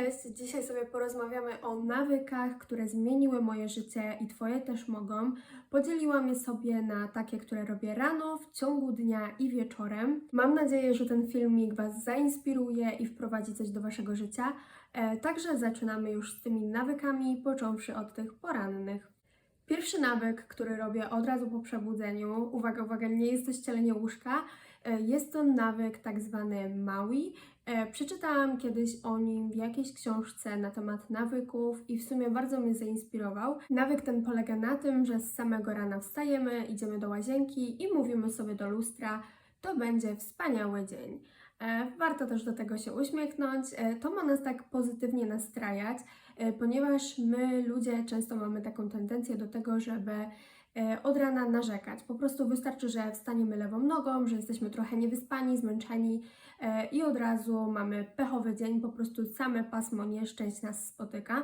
Cześć! Dzisiaj sobie porozmawiamy o nawykach, które zmieniły moje życie i Twoje też mogą. Podzieliłam je sobie na takie, które robię rano, w ciągu dnia i wieczorem. Mam nadzieję, że ten filmik Was zainspiruje i wprowadzi coś do Waszego życia. E, także zaczynamy już z tymi nawykami, począwszy od tych porannych. Pierwszy nawyk, który robię od razu po przebudzeniu, uwaga, uwaga, nie jest to ścielenie łóżka, jest to nawyk tak zwany Maui. E, Przeczytałam kiedyś o nim w jakiejś książce na temat nawyków i w sumie bardzo mnie zainspirował. Nawyk ten polega na tym, że z samego rana wstajemy, idziemy do łazienki i mówimy sobie do lustra, to będzie wspaniały dzień. E, Warto też do tego się uśmiechnąć. E, To ma nas tak pozytywnie nastrajać, e, ponieważ my ludzie często mamy taką tendencję do tego, żeby e, od rana narzekać. Po prostu wystarczy, że wstaniemy lewą nogą, że jesteśmy trochę niewyspani, zmęczeni e, i od razu mamy pechowy dzień, po prostu same pasmo nieszczęść nas spotyka.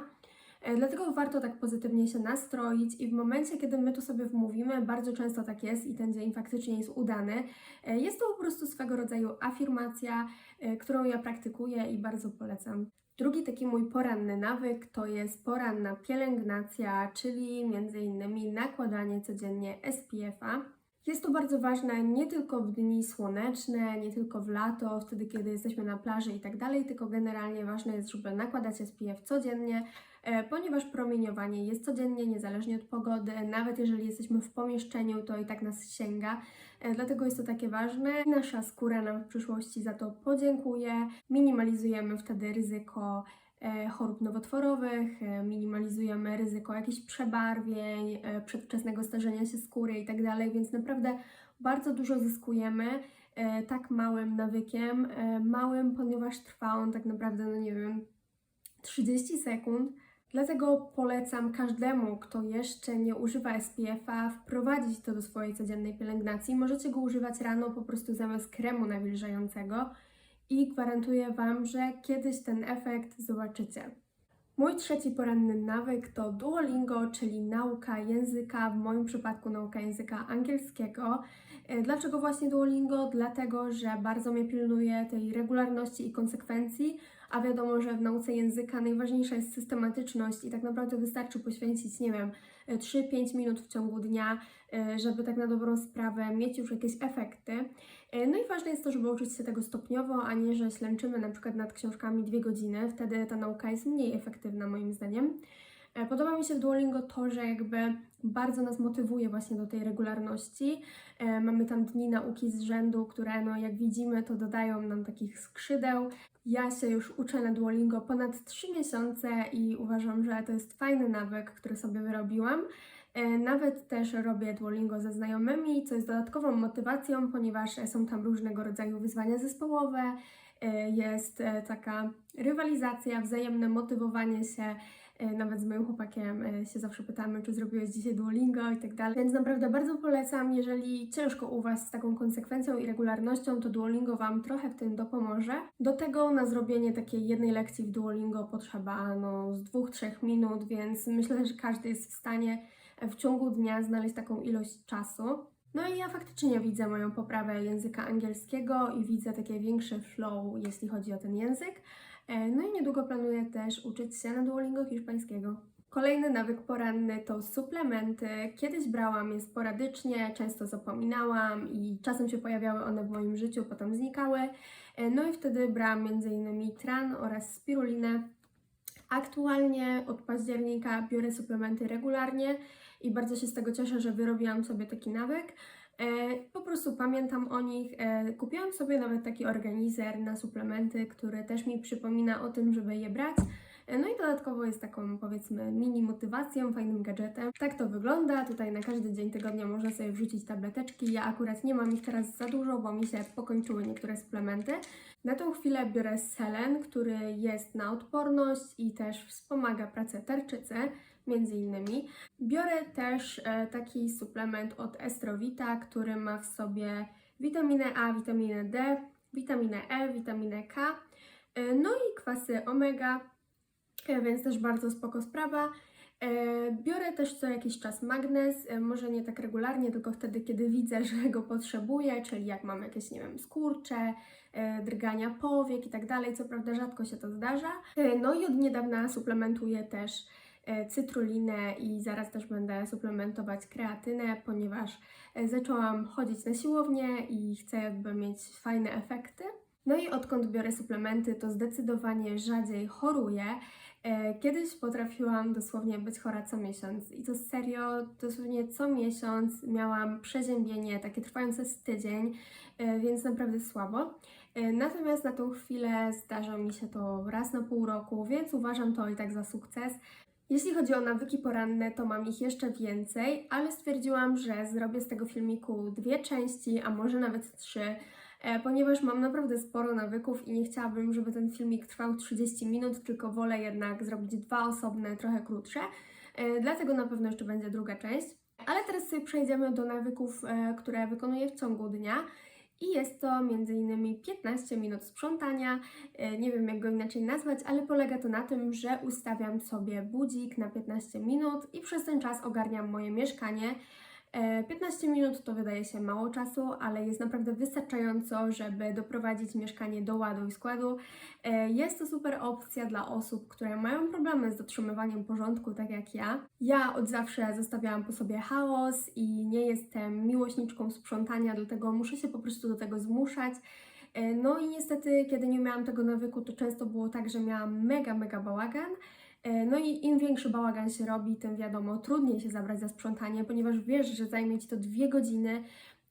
E, Dlatego warto tak pozytywnie się nastroić i w momencie, kiedy my to sobie wmówimy, bardzo często tak jest i ten dzień faktycznie jest udany. E, Jest to po prostu swego rodzaju afirmacja, e, którą ja praktykuję i bardzo polecam. Drugi taki mój poranny nawyk to jest poranna pielęgnacja, czyli innymi nakładanie codziennie SPF-a. Jest to bardzo ważne nie tylko w dni słoneczne, nie tylko w lato, wtedy kiedy jesteśmy na plaży i tak dalej, tylko generalnie ważne jest, żeby nakładać SPF codziennie, ponieważ promieniowanie jest codziennie, niezależnie od pogody, nawet jeżeli jesteśmy w pomieszczeniu, to i tak nas sięga. E, Dlatego jest to takie ważne. Nasza skóra nam w przyszłości za to podziękuje. Minimalizujemy wtedy ryzyko e, chorób nowotworowych, e, minimalizujemy ryzyko jakichś przebarwień, e, przedwczesnego starzenia się skóry i tak więc naprawdę bardzo dużo zyskujemy e, tak małym nawykiem, e, małym, ponieważ trwa on tak naprawdę, no nie wiem, 30 sekund. Dlatego polecam każdemu, kto jeszcze nie używa SPF-a, wprowadzić to do swojej codziennej pielęgnacji. Możecie go używać rano po prostu zamiast kremu nawilżającego i gwarantuję Wam, że kiedyś ten efekt zobaczycie. Mój trzeci poranny nawyk to Duolingo, czyli nauka języka, w moim przypadku nauka języka angielskiego. E, Dlaczego właśnie Duolingo? Dlatego, że bardzo mnie pilnuje tej regularności i konsekwencji, a wiadomo, że w nauce języka najważniejsza jest systematyczność i tak naprawdę wystarczy poświęcić, nie wiem, e, 3-5 minut w ciągu dnia, e, żeby tak na dobrą sprawę mieć już jakieś efekty. E, No i ważne jest to, żeby uczyć się tego stopniowo, a nie, że ślęczymy na przykład nad książkami dwie godziny, wtedy ta nauka jest mniej efektywna moim zdaniem. E, Podoba mi się w Duolingo to, że jakby bardzo nas motywuje właśnie do tej regularności. E, Mamy tam dni nauki z rzędu, które no jak widzimy to dodają nam takich skrzydeł. Ja się już uczę na Duolingo ponad 3 miesiące i uważam, że to jest fajny nawyk, który sobie wyrobiłam. E, Nawet też robię Duolingo ze znajomymi, co jest dodatkową motywacją, ponieważ są tam różnego rodzaju wyzwania zespołowe, jest e, taka rywalizacja, wzajemne motywowanie się. E, Nawet z moim chłopakiem e, się zawsze pytamy, czy zrobiłeś dzisiaj Duolingo i tak dalej. Więc naprawdę bardzo polecam, jeżeli ciężko u Was z taką konsekwencją i regularnością, to Duolingo Wam trochę w tym dopomoże. Do tego na zrobienie takiej jednej lekcji w Duolingo potrzeba no, z dwóch, trzech minut, więc myślę, że każdy jest w stanie w ciągu dnia znaleźć taką ilość czasu. No i ja faktycznie widzę moją poprawę języka angielskiego i widzę takie większe flow, jeśli chodzi o ten język. E, No i niedługo planuję też uczyć się na Duolingo hiszpańskiego. Kolejny nawyk poranny to suplementy. Kiedyś brałam je sporadycznie, często zapominałam i czasem się pojawiały one w moim życiu, potem znikały. E, No i wtedy brałam m.in. tran oraz spirulinę. Aktualnie od października biorę suplementy regularnie i bardzo się z tego cieszę, że wyrobiłam sobie taki nawyk. E, po prostu pamiętam o nich. E, kupiłam sobie nawet taki organizer na suplementy, który też mi przypomina o tym, żeby je brać. E, No i dodatkowo jest taką powiedzmy mini motywacją, fajnym gadżetem. Tak to wygląda. Tutaj na każdy dzień tygodnia można sobie wrzucić tableteczki. Ja akurat nie mam ich teraz za dużo, bo mi się pokończyły niektóre suplementy. Na tą chwilę biorę selen, który jest na odporność i też wspomaga pracę tarczycy, między innymi. Biorę też e, taki suplement od Estrovita, który ma w sobie witaminę A, witaminę D, witaminę E, witaminę K, e, no i kwasy omega, e, więc też bardzo spoko sprawa. Biorę też co jakiś czas magnes, e, może nie tak regularnie, tylko wtedy, kiedy widzę, że go potrzebuję, czyli jak mam jakieś, nie wiem, skurcze, drgania powiek i tak dalej, co prawda rzadko się to zdarza. No i od niedawna suplementuję też cytrulinę i zaraz też będę suplementować kreatynę, ponieważ e, zaczęłam chodzić na siłownię i chcę jakby mieć fajne efekty. No i odkąd biorę suplementy, to zdecydowanie rzadziej choruję. E, Kiedyś potrafiłam dosłownie być chora co miesiąc i to serio, dosłownie co miesiąc miałam przeziębienie, takie trwające z tydzień, e, więc naprawdę słabo. E, Natomiast na tą chwilę zdarza mi się to raz na pół roku, więc uważam to i tak za sukces. Jeśli chodzi o nawyki poranne, to mam ich jeszcze więcej, ale stwierdziłam, że zrobię z tego filmiku dwie części, a może nawet trzy, e, ponieważ mam naprawdę sporo nawyków i nie chciałabym, żeby ten filmik trwał 30 minut, tylko wolę jednak zrobić dwa osobne, trochę krótsze. E, Dlatego na pewno jeszcze będzie druga część. Ale teraz sobie przejdziemy do nawyków, e, które wykonuję w ciągu dnia. I jest to m.in. 15 minut sprzątania. E, Nie wiem, jak go inaczej nazwać, ale polega to na tym, że ustawiam sobie budzik na 15 minut i przez ten czas ogarniam moje mieszkanie. E, 15 minut to wydaje się mało czasu, ale jest naprawdę wystarczająco, żeby doprowadzić mieszkanie do ładu i składu. E, Jest to super opcja dla osób, które mają problemy z dotrzymywaniem porządku, tak jak ja. Ja od zawsze zostawiałam po sobie chaos i nie jestem miłośniczką sprzątania, dlatego muszę się po prostu do tego zmuszać. E, No i niestety, kiedy nie miałam tego nawyku, to często było tak, że miałam mega, mega bałagan. E, No i im większy bałagan się robi, tym wiadomo, trudniej się zabrać za sprzątanie, ponieważ wiesz, że zajmie Ci to dwie godziny,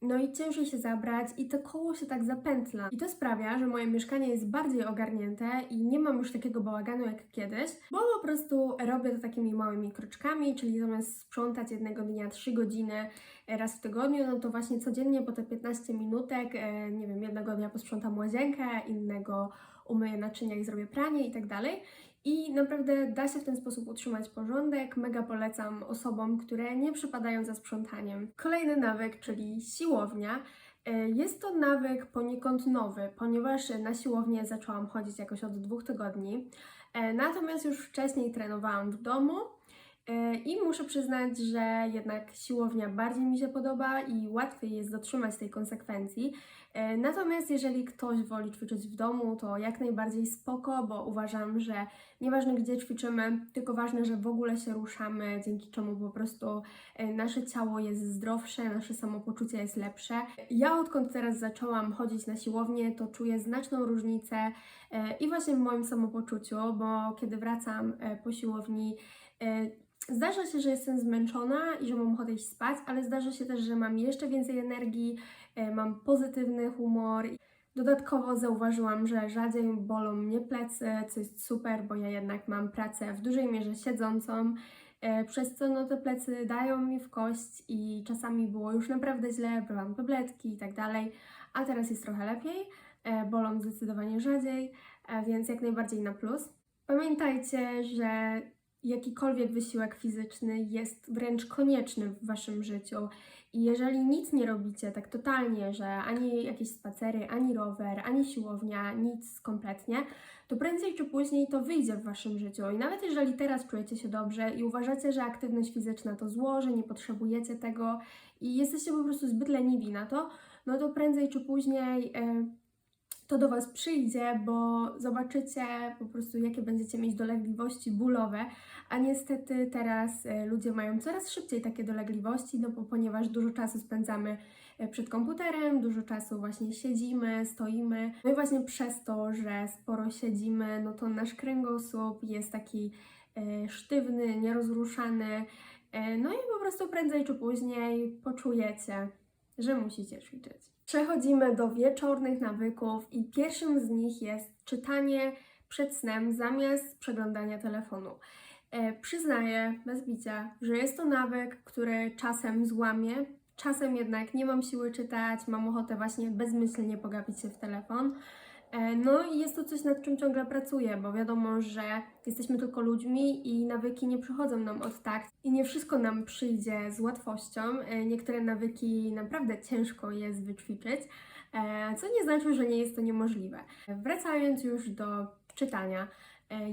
no i ciężej się zabrać i to koło się tak zapętla. I to sprawia, że moje mieszkanie jest bardziej ogarnięte i nie mam już takiego bałaganu jak kiedyś, bo po prostu robię to takimi małymi kroczkami, czyli zamiast sprzątać jednego dnia 3 godziny e, raz w tygodniu, no to właśnie codziennie po te 15 minutek, e, nie wiem, jednego dnia posprzątam łazienkę, innego umyję naczynia i zrobię pranie i tak dalej. I naprawdę da się w ten sposób utrzymać porządek. Mega polecam osobom, które nie przypadają za sprzątaniem. Kolejny nawyk, czyli siłownia. E, Jest to nawyk poniekąd nowy, ponieważ na siłownię zaczęłam chodzić jakoś od dwóch tygodni. E, Natomiast już wcześniej trenowałam w domu. E, I muszę przyznać, że jednak siłownia bardziej mi się podoba i łatwiej jest dotrzymać tej konsekwencji. E, Natomiast jeżeli ktoś woli ćwiczyć w domu, to jak najbardziej spoko, bo uważam, że nieważne gdzie ćwiczymy, tylko ważne, że w ogóle się ruszamy, dzięki czemu po prostu e, nasze ciało jest zdrowsze, nasze samopoczucie jest lepsze. Ja odkąd teraz zaczęłam chodzić na siłownię, to czuję znaczną różnicę i właśnie w moim samopoczuciu, bo kiedy wracam po siłowni, Zdarza się, że jestem zmęczona i że mam ochotę iść spać, ale zdarza się też, że mam jeszcze więcej energii, e, mam pozytywny humor. Dodatkowo zauważyłam, że rzadziej bolą mnie plecy, co jest super, bo ja jednak mam pracę w dużej mierze siedzącą, e, przez co no, te plecy dają mi w kość i czasami było już naprawdę źle, brałam tabletki i tak dalej, a teraz jest trochę lepiej, e, bolą zdecydowanie rzadziej, więc jak najbardziej na plus. Pamiętajcie, że jakikolwiek wysiłek fizyczny jest wręcz konieczny w waszym życiu. I jeżeli nic nie robicie tak totalnie, że ani jakieś spacery, ani rower, ani siłownia, nic kompletnie, to prędzej czy później to wyjdzie w waszym życiu. I nawet jeżeli teraz czujecie się dobrze i uważacie, że aktywność fizyczna to zło, że nie potrzebujecie tego i jesteście po prostu zbyt leniwi na to, no to prędzej czy później. e, to do Was przyjdzie, bo zobaczycie po prostu, jakie będziecie mieć dolegliwości bólowe, a niestety teraz e, ludzie mają coraz szybciej takie dolegliwości, no bo ponieważ dużo czasu spędzamy e, przed komputerem, dużo czasu właśnie siedzimy, stoimy. No i właśnie przez to, że sporo siedzimy, no to nasz kręgosłup jest taki e, sztywny, nierozruszany, no i po prostu prędzej czy później poczujecie, że musicie ćwiczyć. Przechodzimy do wieczornych nawyków i pierwszym z nich jest czytanie przed snem zamiast przeglądania telefonu. E, przyznaję bez bicia, że jest to nawyk, który czasem złamie, czasem jednak nie mam siły czytać, mam ochotę właśnie bezmyślnie pogapić się w telefon. E, No i jest to coś, nad czym ciągle pracuję, bo wiadomo, że jesteśmy tylko ludźmi i nawyki nie przychodzą nam od tak i nie wszystko nam przyjdzie z łatwością. E, Niektóre nawyki naprawdę ciężko jest wyćwiczyć, e, co nie znaczy, że nie jest to niemożliwe. Wracając już do czytania.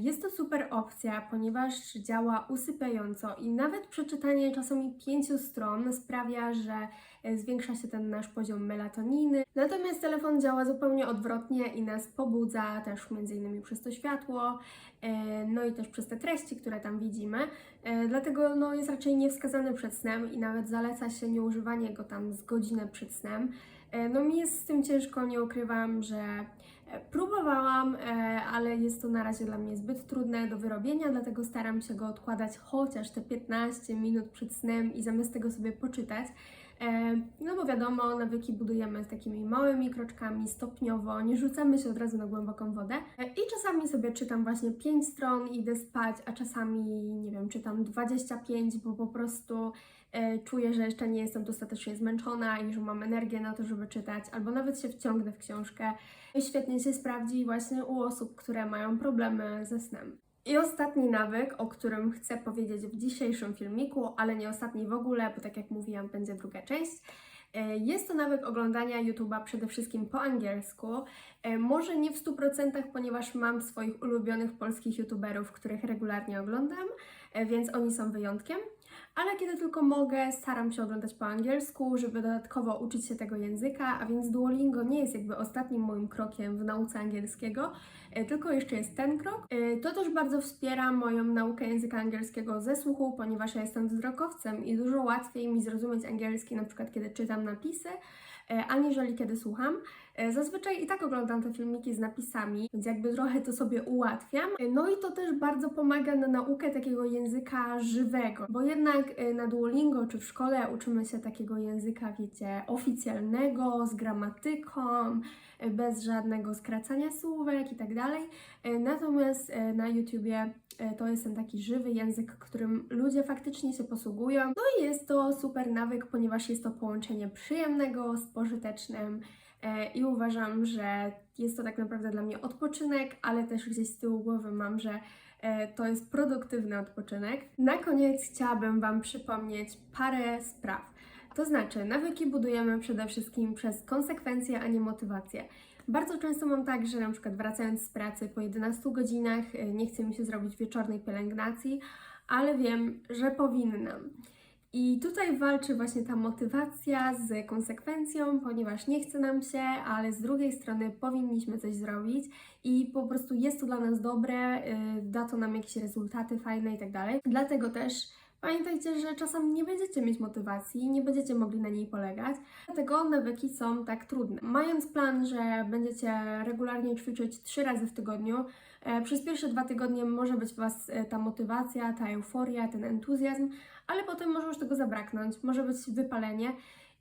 Jest to super opcja, ponieważ działa usypiająco i nawet przeczytanie czasami pięciu stron sprawia, że zwiększa się ten nasz poziom melatoniny. Natomiast telefon działa zupełnie odwrotnie i nas pobudza też między innymi przez to światło, e, no i też przez te treści, które tam widzimy. E, Dlatego no, jest raczej niewskazany przed snem i nawet zaleca się nieużywanie go tam z godzinę przed snem. E, No mi jest z tym ciężko, nie ukrywam, że e, próbowałam, e, ale jest to na razie dla mnie zbyt trudne do wyrobienia, dlatego staram się go odkładać chociaż te 15 minut przed snem i zamiast tego sobie poczytać. E, No bo wiadomo, nawyki budujemy takimi małymi kroczkami, stopniowo, nie rzucamy się od razu na głęboką wodę. E, I czasami sobie czytam właśnie 5 stron idę spać, a czasami, nie wiem, czytam 25, bo po prostu e, czuję, że jeszcze nie jestem dostatecznie zmęczona i że mam energię na to, żeby czytać, albo nawet się wciągnę w książkę. Świetnie się sprawdzi właśnie u osób, które mają problemy ze snem. I ostatni nawyk, o którym chcę powiedzieć w dzisiejszym filmiku, ale nie ostatni w ogóle, bo tak jak mówiłam, będzie druga część. e, Jest to nawyk oglądania YouTube'a przede wszystkim po angielsku. E, Może nie w 100%, ponieważ mam swoich ulubionych polskich YouTuberów, których regularnie oglądam, e, więc oni są wyjątkiem. Ale kiedy tylko mogę, staram się oglądać po angielsku, żeby dodatkowo uczyć się tego języka, a więc Duolingo nie jest jakby ostatnim moim krokiem w nauce angielskiego, e, tylko jeszcze jest ten krok. To też bardzo wspiera moją naukę języka angielskiego ze słuchu, ponieważ ja jestem wzrokowcem i dużo łatwiej mi zrozumieć angielski, na przykład kiedy czytam napisy, aniżeli kiedy słucham. E, Zazwyczaj i tak oglądam te filmiki z napisami, więc jakby trochę to sobie ułatwiam. E, No i to też bardzo pomaga na naukę takiego języka żywego, bo jednak e, na Duolingo czy w szkole uczymy się takiego języka, wiecie, oficjalnego, z gramatyką, e, bez żadnego skracania słówek i tak dalej. E, Natomiast e, na YouTubie e, to jest ten taki żywy język, którym ludzie faktycznie się posługują. No i jest to super nawyk, ponieważ jest to połączenie przyjemnego z pożytecznym. E, I uważam, że jest to tak naprawdę dla mnie odpoczynek, ale też gdzieś z tyłu głowy mam, że e, to jest produktywny odpoczynek. Na koniec chciałabym Wam przypomnieć parę spraw. To znaczy, nawyki budujemy przede wszystkim przez konsekwencje, a nie motywację. Bardzo często mam tak, że na przykład wracając z pracy po 11 godzinach e, nie chce mi się zrobić wieczornej pielęgnacji, ale wiem, że powinnam. I tutaj walczy właśnie ta motywacja z konsekwencją, ponieważ nie chce nam się, ale z drugiej strony powinniśmy coś zrobić i po prostu jest to dla nas dobre, yy, da to nam jakieś rezultaty fajne i tak dalej. Dlatego też pamiętajcie, że czasami nie będziecie mieć motywacji, nie będziecie mogli na niej polegać, dlatego nawyki są tak trudne. Mając plan, że będziecie regularnie ćwiczyć trzy razy w tygodniu, e, przez pierwsze dwa tygodnie może być w Was e, ta motywacja, ta euforia, ten entuzjazm, ale potem może już tego zabraknąć, może być wypalenie.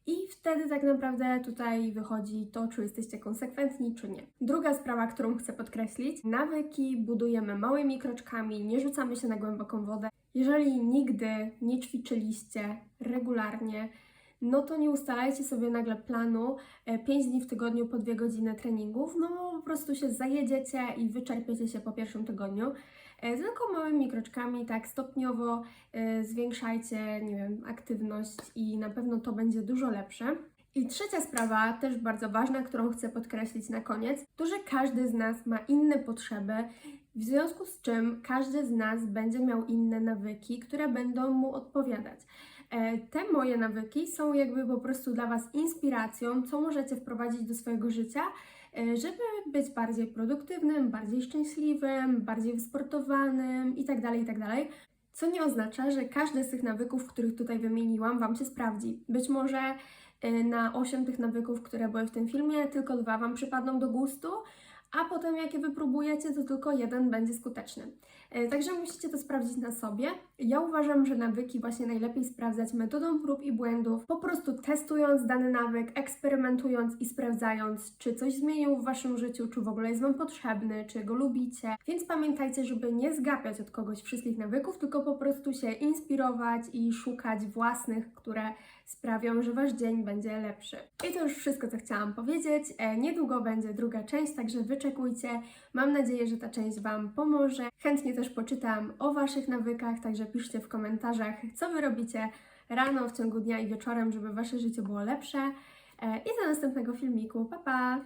I wtedy tak naprawdę tutaj wychodzi to, czy jesteście konsekwentni, czy nie. Druga sprawa, którą chcę podkreślić: nawyki budujemy małymi kroczkami, nie rzucamy się na głęboką wodę. Jeżeli nigdy nie ćwiczyliście regularnie, no to nie ustalajcie sobie nagle planu 5 dni w tygodniu po 2 godziny treningów, no po prostu się zajedziecie i wyczerpiecie się po pierwszym tygodniu. E, Tylko małymi kroczkami, tak stopniowo e, zwiększajcie, nie wiem, aktywność i na pewno to będzie dużo lepsze. I trzecia sprawa, też bardzo ważna, którą chcę podkreślić na koniec, to, że każdy z nas ma inne potrzeby, w związku z czym każdy z nas będzie miał inne nawyki, które będą mu odpowiadać. E, Te moje nawyki są jakby po prostu dla Was inspiracją, co możecie wprowadzić do swojego życia, e, żeby być bardziej produktywnym, bardziej szczęśliwym, bardziej wysportowanym itd., itd. Co nie oznacza, że każdy z tych nawyków, których tutaj wymieniłam, Wam się sprawdzi. Być może e, na 8 tych nawyków, które były w tym filmie, tylko dwa Wam przypadną do gustu, a potem jak je wypróbujecie, to tylko jeden będzie skuteczny. E, Także musicie to sprawdzić na sobie. Ja uważam, że nawyki właśnie najlepiej sprawdzać metodą prób i błędów, po prostu testując dany nawyk, eksperymentując i sprawdzając, czy coś zmienił w Waszym życiu, czy w ogóle jest Wam potrzebny, czy go lubicie. Więc pamiętajcie, żeby nie zgapiać od kogoś wszystkich nawyków, tylko po prostu się inspirować i szukać własnych, które sprawią, że Wasz dzień będzie lepszy. I to już wszystko, co chciałam powiedzieć. E, Niedługo będzie druga część, także wyczekujcie. Mam nadzieję, że ta część Wam pomoże. Chętnie też poczytam o Waszych nawykach, także piszcie w komentarzach, co Wy robicie rano, w ciągu dnia i wieczorem, żeby Wasze życie było lepsze. E, I do następnego filmiku. Pa, pa!